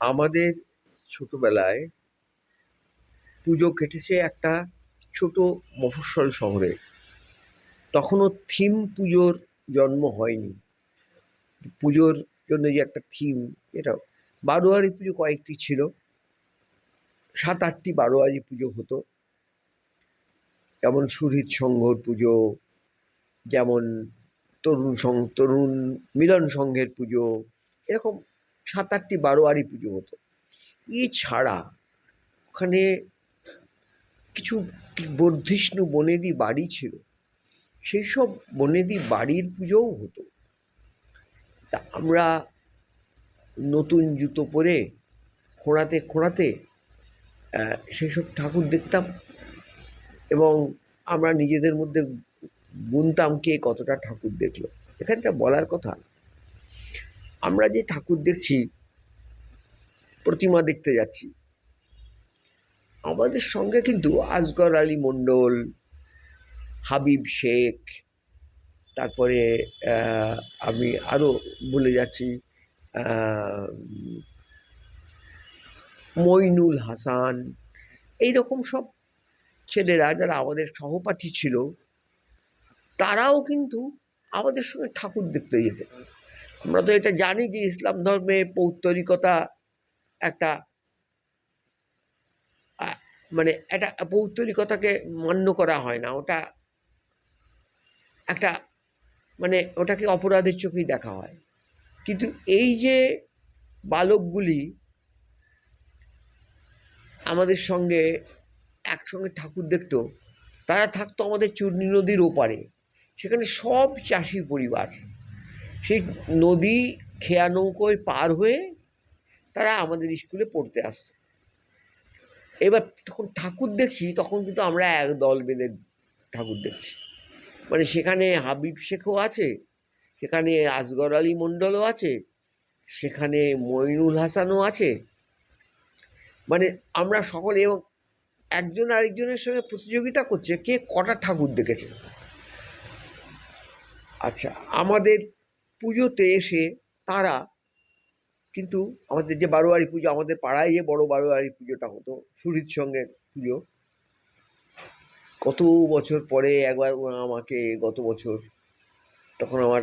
আমাদের ছোটবেলায় পুজো কেটেছে একটা ছোট মফস্বল শহরে। তখনও থিম পুজোর জন্ম হয়নি। পুজোর জন্য যে একটা থিম এটা বারোয়ারি পুজো কয়েকটি ছিল। সাত আটটি বারোয়ারি পুজো হতো। যেমন সুহৃদ সংঘর পুজো, যেমন তরুণ সং, তরুণ মিলন সংঘের পুজো, এরকম সাত আটটি বারোয়ারি পুজো হতো। এছাড়া ওখানে কিছু বর্ধিষ্ণু বনেদি বাড়ি ছিল। সেই সব বনেদি বাড়ির পুজোও হতো। তা আমরা নতুন জুতো পরে খোঁড়াতে খোঁড়াতে সেসব ঠাকুর দেখতাম এবং আমরা নিজেদের মধ্যে গুনতাম কে কতটা ঠাকুর দেখল। এখানটা বলার কথা আমরা যে ঠাকুর দেখছি, প্রতিমা দেখতে যাচ্ছি, আমাদের সঙ্গে কিন্তু আসগর আলী মণ্ডল, হাবিব শেখ, তারপরে আমি আরও বলে যাচ্ছি মইনুল হাসান এই রকম সব ছেলেরা যারা আমাদের সহপাঠী ছিল, তারাও কিন্তু আমাদের সঙ্গে ঠাকুর দেখতে যেত আমরা তো এটা জানি যে ইসলাম ধর্মে পৌত্তরিকতা একটা মানে একটা পৌত্তরিকতাকে মান্য করা হয় না। ওটা একটা মানে ওটাকে অপরাধের চোখেই দেখা হয়। কিন্তু এই যে বালকগুলি আমাদের সঙ্গে একসঙ্গে ঠাকুর দেখতো, তারা থাকতো আমাদের চূর্ণী নদীর ওপারে। সেখানে সব চাষি পরিবার সেই নদী খেয়া নৌকোয় পার হয়ে তারা আমাদের স্কুলে পড়তে আসছে। এবার তখন ঠাকুর দেখছি, তখন কিন্তু আমরা এক দল বেঁধে ঠাকুর দেখছি। মানে সেখানে হাবিব শেখও আছে, সেখানে আসগর আলী মণ্ডলও আছে, সেখানে মইনুল হাসানও আছে। মানে আমরা সকলে এবং একজন আরেকজনের সঙ্গে প্রতিযোগিতা করছে, কে কটা ঠাকুর দেখেছে। আচ্ছা আমাদের পুজোতে এসে তারা কিন্তু আমাদের যে বারোয়ারি পুজো, আমাদের পাড়ায় যে বড় বারোয়ারি পুজোটা হতো সুরিত সঙ্গের পুজো। কত বছর পরে একবার আমাকে গত বছর তখন আমার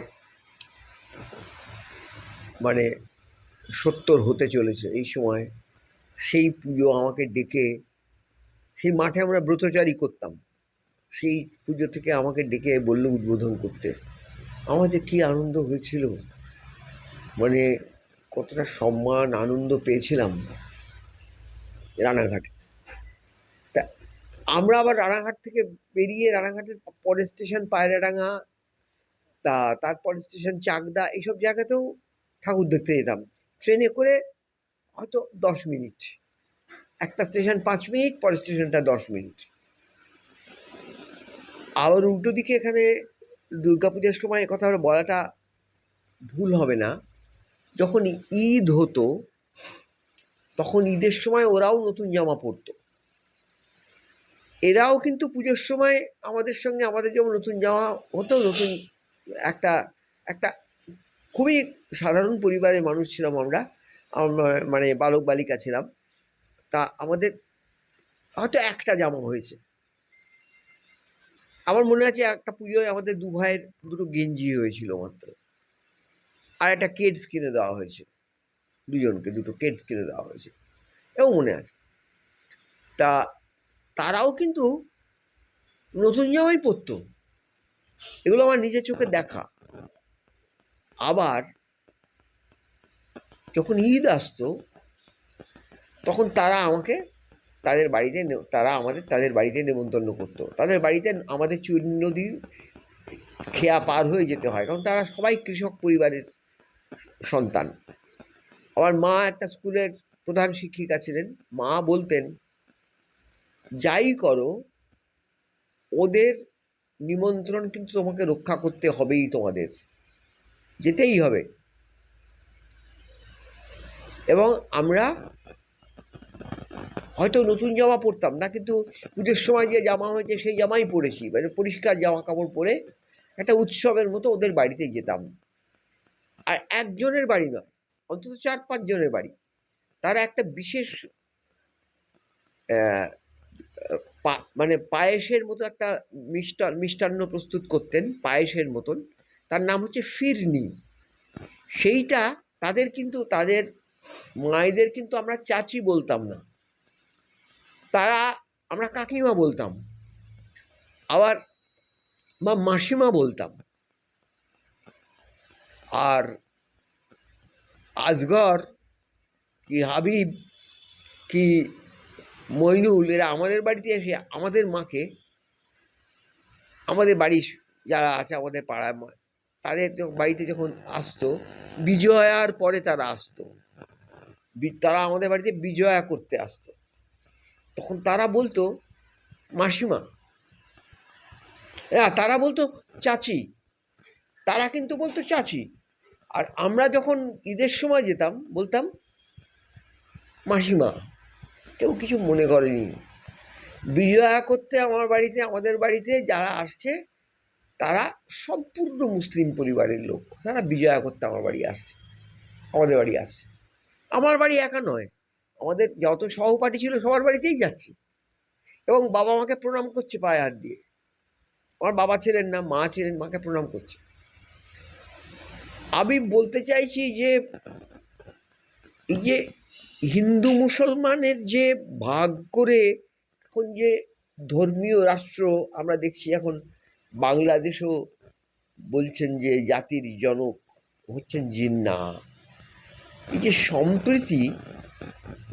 মানে সত্তর হতে চলেছে এই সময়, সেই পুজো আমাকে ডেকে, সেই মাঠে আমরা ব্রতচারী করতাম। সেই পুজো থেকে আমাকে ডেকে বলল উদ্বোধন করতে। আমার যে কী আনন্দ হয়েছিল মানে কতটা সম্মান, আনন্দ পেয়েছিলাম রানাঘাটে। তা আমরা আবার রানাঘাট থেকে বেরিয়ে রানাঘাটের পরের স্টেশন পায়রাডাঙ্গা, তা তারপর স্টেশন চাকদা, এইসব জায়গাতেও ঠাকুর দেখতে যেতাম। ট্রেনে করে হয়তো দশ মিনিট। একটা স্টেশন পাঁচ মিনিট, পরের স্টেশনটা দশ মিনিট। আবার উল্টো দিকে এখানে দুর্গাপূজার সময় কথা বলাটা ভুল হবে না। যখন ঈদ হতো, তখন ঈদের সময় ওরাও নতুন জামা পরতো। এরাও কিন্তু পুজোর সময় আমাদের সঙ্গে আমাদের যেমন নতুন জামা হতো, নতুন একটা একটা খুবই সাধারণ পরিবারের মানুষ ছিলাম আমরা মানে বালক বালিকা ছিলাম। তা আমাদের হয়তো একটা জামা হয়েছে। আমার মনে আছে একটা পুজোয় আমাদের দু ভাইয়ের দুটো গেঞ্জি হয়েছিল মাত্র। আর একটা কেডস কিনে দেওয়া হয়েছে দুজনকে, দুটো কেডস কিনে দেওয়া হয়েছে এও মনে আছে। তা তারাও কিন্তু নতুন জামাই পরতো। এগুলো আমার নিজের চোখে দেখা। আবার যখন ঈদ আসতো, তখন তারা আমাকে তাদের বাড়িতে তারা আমাদের, তাদের বাড়িতে নেমন্তন্ন করতো। তাদের বাড়িতে আমাদের চুরি নদী খেয়া পার হয়ে যেতে হয়, কারণ তারা সবাই কৃষক পরিবারের সন্তান। আমার মা একটা স্কুলের প্রধান শিক্ষিকা ছিলেন, মা বলতেন, যাই করো, ওদের নিমন্ত্রণ কিন্তু তোমাকে রক্ষা করতে হবেই তোমাদের। যেতেই হবে। এবং আমরা হয়তো নতুন জামা পরতাম, না কিন্তু পুজোর সময় যে জামা হয়েছে সেই জামাই পরেছি মানে পরিষ্কার জামা কাপড় পরে একটা উৎসবের মতো ওদের বাড়িতে যেতাম। আর একজনের বাড়ি নয়, অন্তত চার পাঁচজনের বাড়ি। তারা একটা বিশেষ মানে পায়েসের মতো একটা মিষ্টান, মিষ্টান্ন প্রস্তুত করতেন, পায়েসের মতন। তার নাম হচ্ছে ফিরনি। সেইটা তাদের কিন্তু, তাদের মায়েদের কিন্তু আমরা চাচি বলতাম না। তারা আমরা কাকিমা বলতাম। আবার বা মাসিমা বলতাম। আর আজগর কি হাবিব কি মইনুল এরা আমাদের বাড়িতে এসে আমাদের মাকে, আমাদের বাড়ির যারা আছে আমাদের পাড়ায় মা- তাদের বাড়িতে যখন আসতো, বিজয়ার পরে তারা আসতো। তারা আমাদের বাড়িতে বিজয়া করতে আসতো। তখন তারা বলতো, মাসিমা। হ্যাঁ তারা বলতো, চাচি। তারা কিন্তু বলতো, চাচি। আর আমরা যখন ঈদের সময় যেতাম, বলতাম, মাসিমা, কেউ কিছু মনে করেনি। বিজয়া করতে আমার বাড়িতে, আমাদের বাড়িতে যারা আসছে, তারা সম্পূর্ণ মুসলিম পরিবারের লোক। তারা বিজয়া করতে আমার বাড়ি আসছে, আমাদের বাড়ি আসছে। আমার বাড়ি একা নয়। আমাদের যত সহপাঠী ছিল সবার বাড়িতেই যাচ্ছি। এবং বাবা মাকে প্রণাম করছে পায়ে হাত দিয়ে। আমার বাবা ছিলেন না, মা ছিলেন, মাকে প্রণাম করছে। আমি বলতে চাইছি যে, এই যে হিন্দু মুসলমানের যে ভাগ করে এখন যে ধর্মীয় রাষ্ট্র আমরা দেখছি এখন, বাংলাদেশও বলছেন যে জাতির জনক হচ্ছেন জিন্না। এই যে সম্প্রীতি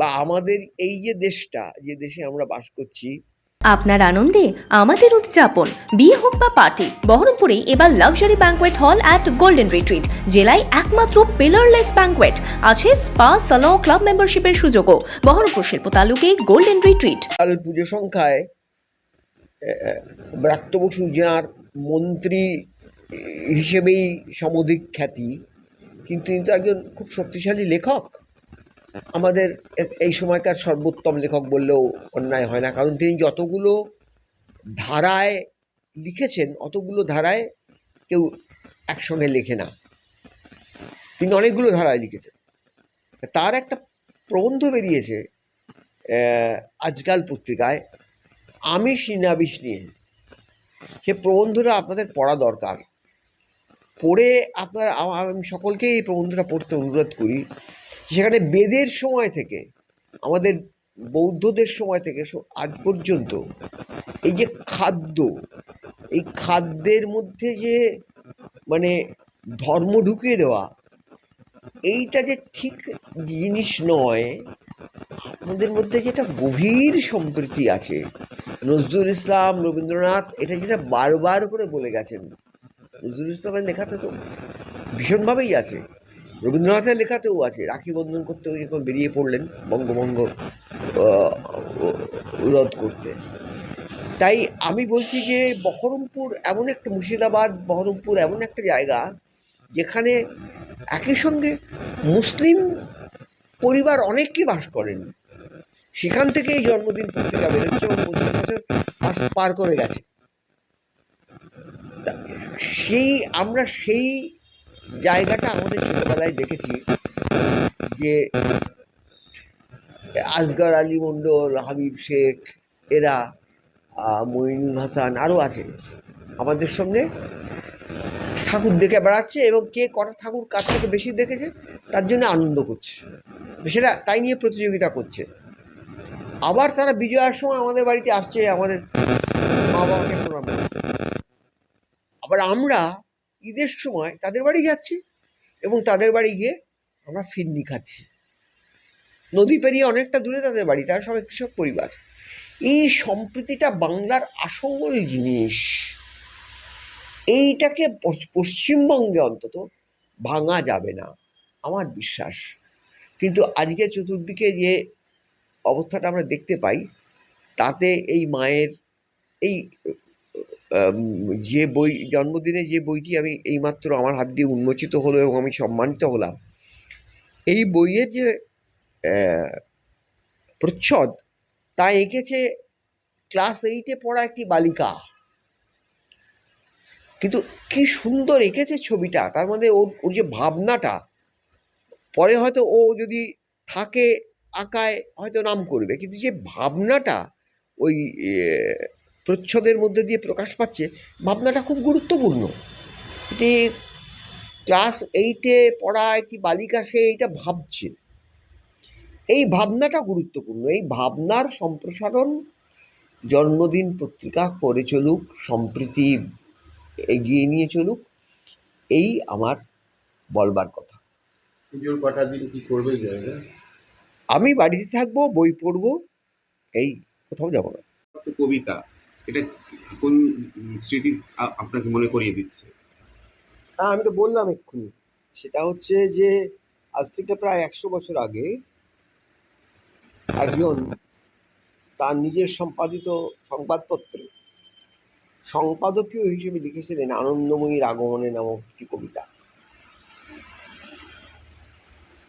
বা আমাদের এই যে দেশটা যে দেশে আমরা বাস করছি। আপনার আনন্দে আমাদের উদযাপন। বিয়ে হোক বা পার্টি বহরমপুরে এবার luxury banquet hall at golden retreat জেলায় একমাত্র পিলারলেস ব্যাঙ্কোয়েট আছে স্পা সালন ক্লাব মেম্বারশিপের সুযোগও। বহরমপুর শিল্প তালুকে গোল্ডেন রিট্রিট কাল পুজো সংখ্যায় ব্রাত্য বসু যাঁর মন্ত্রী হিসেবেই সমধিক খ্যাতি কিন্তু কিন্তু একজন খুব শক্তিশালী লেখক। আমাদের এই সময়কার সর্বোত্তম লেখক বললেও অন্যায় হয় না। কারণ তিনি যতগুলো ধারায় লিখেছেন, অতগুলো ধারায় কেউ একসঙ্গে লেখে না। তিনি অনেকগুলো ধারায় লিখেছেন। তার একটা প্রবন্ধ বেরিয়েছে আজকাল পত্রিকায়, আমিষ নিরামিষ নিয়ে। সে প্রবন্ধটা আপনাদের পড়া দরকার। পড়ে আপনার আমি সকলকেই এই প্রবন্ধটা পড়তে অনুরোধ করি। সেখানে বেদের সময় থেকে, আমাদের বৌদ্ধদের সময় থেকে আজ পর্যন্ত এই যে খাদ্য, এই খাদ্যের মধ্যে যে মানে ধর্ম ঢুকিয়ে দেওয়া, এইটা যে ঠিক জিনিস নয়, আমাদের মধ্যে যেটা গভীর সম্প্রীতি আছে। নজরুল ইসলাম, রবীন্দ্রনাথ, এটা যেটা বারবার করে বলে গেছেন, নজরুল ইসলামের লেখাতে তো ভীষণভাবেই আছে। রবীন্দ্রনাথের লেখাতেও আছে, রাখি বন্ধন করতে যখন বেরিয়ে পড়লেন বঙ্গভঙ্গ রদ করতে। তাই আমি বলছি যে বহরমপুর এমন একটা মুর্শিদাবাদ, বহরমপুর এমন একটা জায়গা যেখানে একই সঙ্গে মুসলিম পরিবার অনেককে বাস করেন। সেখান থেকে এই জন্মদিন পত্রিকা বেরোচ্ছে এবং পার করে গেছে। সেই, আমরা সেই জায়গাটা আমাদের ছোটবেলায় দেখেছি যে আসগর আলী মণ্ডল, হাবিব শেখ, এরা মঈনুল হাসান আরও আছে। আমাদের সঙ্গে ঠাকুর দেখে বেড়াচ্ছে এবং কে কটা ঠাকুর কাছ থেকে বেশি দেখেছে, তার জন্য আনন্দ করছে। সেটা তাই নিয়ে প্রতিযোগিতা করছে। আবার তারা বিজয়ার সময় আমাদের বাড়িতে আসছে, আমাদের মা বাবাকে প্রণাম। আবার আমরা ঈদের সময় তাদের বাড়ি যাচ্ছি এবং তাদের বাড়ি গিয়ে আমরা ফিরনি খাচ্ছি। নদী পেরিয়ে অনেকটা দূরে তাদের বাড়ি, তারা সবাই কৃষক পরিবার। এই সম্প্রীতিটা বাংলার আসল জিনিস। এইটাকে পশ্চিমবঙ্গে অন্তত ভাঙা যাবে না, আমার বিশ্বাস। কিন্তু আজকে চতুর্দিকে যে অবস্থাটা আমরা দেখতে পাই, তাতে এই মায়ের এই যে বই, জন্মদিনে যে বইটি আমি এইমাত্র আমার হাত দিয়ে উন্মোচিত হলো এবং আমি সম্মানিত হলাম, এই বইয়ের যে প্রচ্ছদ, তা এঁকেছে ক্লাস এইটে পড়া একটি বালিকা। কিন্তু কি সুন্দর এঁকেছে ছবিটা, তার মধ্যে ওর ওর যে ভাবনাটা, পরে হয়তো ও যদি থাকে আঁকায় হয়তো নাম করবে, কিন্তু যে ভাবনাটা ওই প্রচ্ছদের মধ্যে দিয়ে প্রকাশ পাচ্ছে ভাবনাটা খুব গুরুত্বপূর্ণ। এটি ক্লাস এইটে পড়া একটি বালিকা সে এইটা ভাবছে। এই ভাবনাটা গুরুত্বপূর্ণ। এই ভাবনার সম্প্রসারণ জন্মদিন পত্রিকা করে চলুক সম্প্রীতি এগিয়ে নিয়ে চলুক এই আমার বলবার কথা। পুজোর কটা দিন কি করবে আমি বাড়িতে থাকব বই পড়ব এই কোথাও যাব না। কবিতা। এটা কোন স্মৃতি আপনাকে মনে করিয়ে দিচ্ছে? হ্যাঁ আমি তো বললাম এক্ষুনি। সেটা হচ্ছে যে, আজ থেকে প্রায় একশো বছর আগে একজন তার নিজের সম্পাদিত সংবাদপত্রে সম্পাদকীয় হিসেবে লিখেছিলেন আনন্দময়ীর আগমনে নামক একটি কবিতা।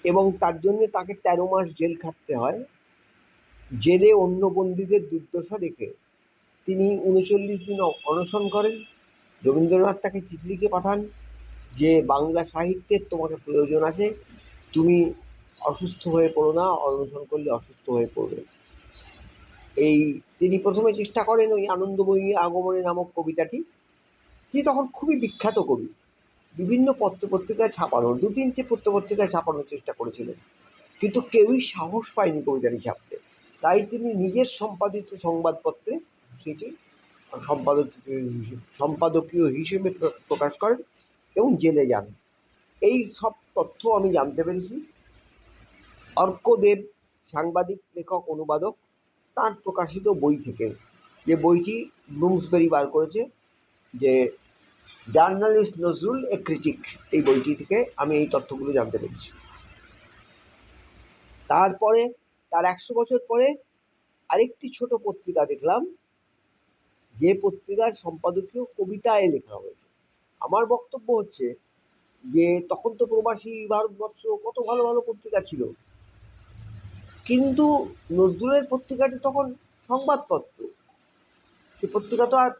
এবং তার জন্য তাকে তেরো মাস জেল খাটতে হয়। জেলে অন্য বন্দীদের দুর্দশা দেখে তিনি উনচল্লিশ দিন অনশন করেন। রবীন্দ্রনাথ তাকে চিঠি লিখে পাঠান যে, বাংলা সাহিত্যের তোমাকে প্রয়োজন আছে। তুমি অসুস্থ হয়ে পড়ো না, অনশন করলে অসুস্থ হয়ে পড়বে। এই তিনি প্রথমে চেষ্টা করেন ওই আনন্দময়ী আগমনে নামক কবিতাটি তিনি তখন খুবই বিখ্যাত কবি। বিভিন্ন পত্রপত্রিকায় ছাপানোর দু তিনটে পত্রপত্রিকায় ছাপানোর চেষ্টা করেছিলেন। কিন্তু কেউই সাহস পায়নি কবিতাটি ছাপতে। তাই তিনি নিজের সম্পাদিত সংবাদপত্রে সেটি সম্পাদকীয় হিসেবে সম্পাদকীয় হিসেবে প্র- প্রকাশ করেন এবং জেলে যান। এই সব তথ্য আমি জানতে পেরেছি। অর্কদেব, সাংবাদিক, লেখক, অনুবাদক, তার প্রকাশিত বই থেকে। যে বইটি ব্লুমসবেরি বার করেছে, যে জার্নালিস্ট নজরুল এ ক্রিটিক, এই বইটি থেকে আমি এই তথ্যগুলো জানতে পেরেছি। তারপরে, তার একশো বছর পরে আরেকটি ছোট পত্রিকা দেখলাম যে পত্রিকার সম্পাদকীয় কবিতায় লেখা হয়েছে। আমার বক্তব্য হচ্ছে যে, তখন তো প্রবাসী ভারতবর্ষ কত ভালো ভালো পত্রিকা ছিল। কিন্তু নজরুলের পত্রিকাটি তখন সংবাদপত্র। সে পত্রিকা তো আর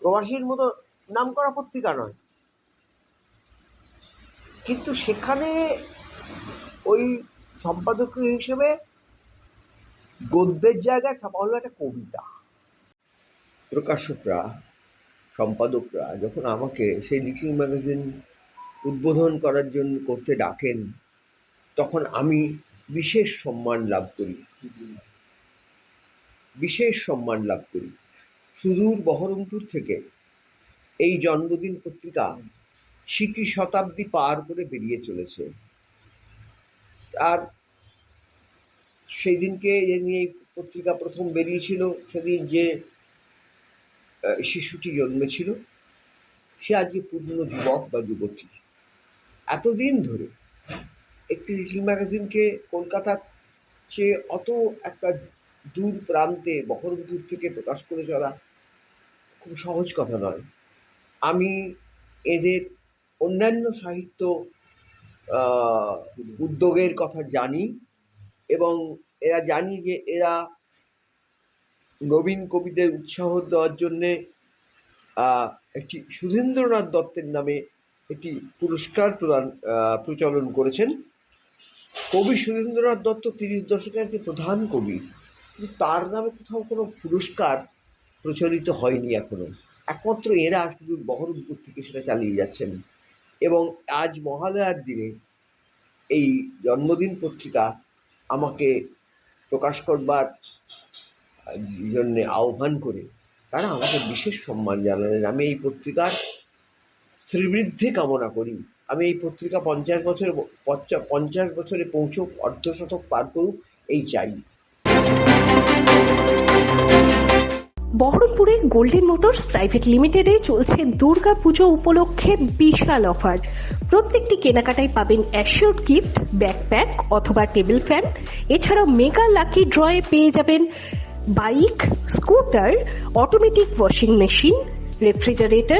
প্রবাসীর মতো নাম করা পত্রিকা নয়। কিন্তু সেখানে ওই সম্পাদকীয় হিসেবে গদ্যের জায়গায় ছাপা হলো একটা কবিতা। প্রকাশকরা, সম্পাদকরা যখন আমাকে সেই লিটিল ম্যাগাজিন উদ্বোধন করার জন্য করতে ডাকেন, তখন আমি বিশেষ সম্মান লাভ করি। বিশেষ সম্মান লাভ করি। সুদূর বহরমপুর থেকে এই জন্মদিন পত্রিকা সিকি শতাব্দী পার করে বেরিয়ে চলেছে। আর সেই দিনকে এ নিয়ে পত্রিকা প্রথম বেরিয়েছিল, সেদিন যে শিশুটি জন্মেছিল। সে আজকে পূর্ণ যুবক বা যুবতী। এতদিন ধরে একটি লিটল ম্যাগাজিনকে কলকাতার চেয়ে অত একটা দূর প্রান্তে, বহরমপুর থেকে প্রকাশ করে চলা খুব সহজ কথা নয়। আমি এদের অন্যান্য সাহিত্য উদ্যোগের কথা জানি এবং এরা জানি যে এরা নবীন কবিদের উৎসাহ দেওয়ার জন্যে একটি সুধীন্দ্রনাথ দত্তের নামে একটি পুরস্কার প্রদান প্রচলন করেছেন। কবি সুধীন্দ্রনাথ দত্ত তিরিশ দশকের একটি প্রধান কবি। কিন্তু তার নামে কোথাও কোনো পুরস্কার প্রচলিত হয়নি এখনও একমাত্র এরা শুধু বহরমপুর থেকে সেটা চালিয়ে যাচ্ছেন। এবং আজ মহালয়ার দিনে এই জন্মদিন পত্রিকা আমাকে প্রকাশ করবার জন্যে আহ্বান করে তারা আমাকে বিশেষ সম্মান জানালেন। আমি এই পত্রিকার শ্রীবৃদ্ধি কামনা করি। আমি এই পত্রিকা পঞ্চাশ বছরে পঞ্চাশ বছরে পৌঁছুক, অর্ধশতক পার করুক, এই চাই। বহরমপুরের গোল্ডেন মোটরস প্রাইভেট লিমিটেডে চলছে দুর্গা পুজো উপলক্ষে বিশাল অফার। প্রত্যেকটি কেনাকাটায় পাবেন অ্যাশিওর গিফট ব্যাকপ্যাক অথবা টেবিল ফ্যান এছাড়াও মেগা লাকি ড্রয়ে পেয়ে যাবেন bike scooter automatic washing machine refrigerator